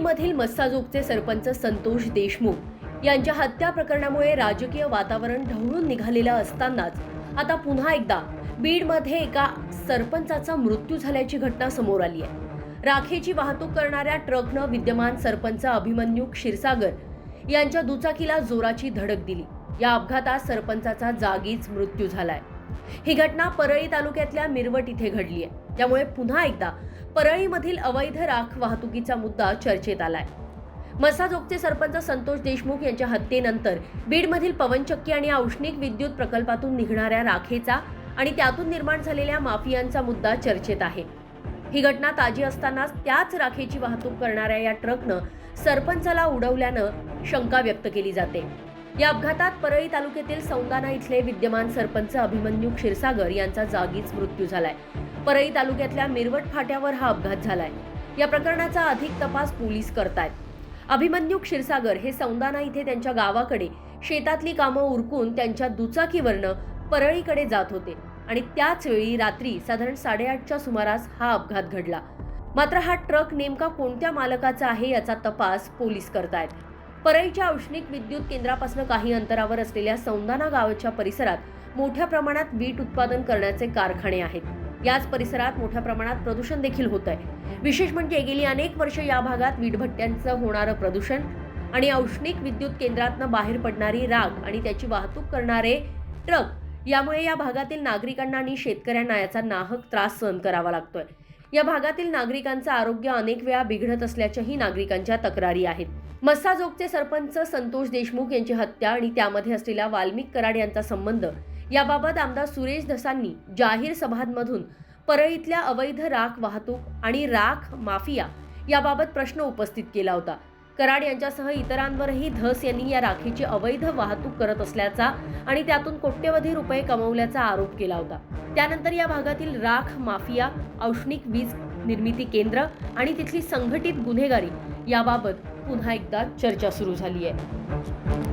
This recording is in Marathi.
बीडमधील मस्साजोगचे सरपंच संतोष देशमुख यांच्या हत्या प्रकरणामुळे राजकीय वातावरण ढवळून निघालेलं असतानाच आता पुन्हा एकदा बीडमध्ये एका सरपंचाचा मृत्यू झाल्याची घटना समोर आली आहे. राखेची वाहतूक करणाऱ्या ट्रकनं विद्यमान सरपंच अभिमन्यू क्षीरसागर यांच्या दुचाकीला जोराची धडक दिली. या अपघातात सरपंचाचा जागीच मृत्यू झालाय. ही घटना परळी तालुक्यातल्या मिरवट इथे घडली आहे. त्यामुळे पुन्हा एकदा परळीमधील अवैध राख वाहतुकीचा मुद्दा चर्चेत आलाय. मसाजोगचे सरपंच संतोष देशमुख यांच्या हत्येनंतर बीडमधील पवनचक्की आणि औष्णिक विद्युत प्रकल्पातून निघणाऱ्या राखेचा आणि त्यातून निर्माण झालेल्या माफियांचा मुद्दा चर्चेत आहे. ही घटना ताजी असतानाच त्याच राखेची वाहतूक करणाऱ्या या ट्रकनं सरपंचाला उडवल्यानं शंका व्यक्त केली जाते. या अपघातात परळी तालुक्यातील सौंदाना इथले विद्यमान सरपंच अभिमन्यू क्षीरसागर यांचा जागीच मृत्यू झालाय. परळी तालुक्यातल्या मिरवट फाट्यावर हा अपघात झालाय. या प्रकरणाचा अधिक तपास पोलीस करतायत. अभिमन्यू क्षीरसागर हे सौंदाना इथे त्यांच्या गावाकडे शेतातली कामं उरकून त्यांच्या दुचाकीवरनं परळीकडे जात होते आणि त्याच वेळी रात्री साधारण साडेआठच्या सुमारास हा अपघात घडला. मात्र हा ट्रक नेमका कोणत्या मालकाचा आहे याचा तपास पोलीस करतायत. परळीच्या औष्णिक विद्युत केंद्रापासून काही अंतरावर असलेल्या सौंदाना गावाच्या परिसरात मोठ्या प्रमाणात वीट उत्पादन करण्याचे कारखाने आहेत. याच परिसरात मोठ्या प्रमाणात प्रदूषण देखील होत आहे. विशेष म्हणजे गेली अनेक वर्ष या भागात वीटभट्ट्यांचं होणारं प्रदूषण आणि औष्णिक विद्युत केंद्रातनं बाहेर पडणारी राग आणि त्याची वाहतूक करणारे ट्रक यामुळे या भागातील नागरिकांना आणि शेतकऱ्यांना याचा नाहक त्रास सहन करावा लागतोय. या भागातील नागरिकांचं आरोग्य अनेक वेळा बिघडत असल्याच्याही नागरिकांच्या तक्रारी आहेत. मस्साजोगचे सरपंच संतोष देशमुख यांची हत्या आणि त्यामध्ये असलेला वाल्मिक कराड यांचा संबंध याबाबत आमदार सुरेश धसांनी जाहीर सभांमधून परळीतल्या अवैध राख वाहतूक आणि राख माफिया याबाबत प्रश्न उपस्थित केला होता. कराड यांच्यासह इतरांवरही धस यांनी या राखीची अवैध वाहतूक करत असल्याचा आणि त्यातून कोट्यवधी रुपये कमवल्याचा आरोप केला होता. त्यानंतर या भागातील राख माफिया औष्णिक वीज निर्मिती केंद्र आणि तिथली संघटित गुन्हेगारी याबाबत पुन्हा एकदा चर्चा सुरू झाली आहे.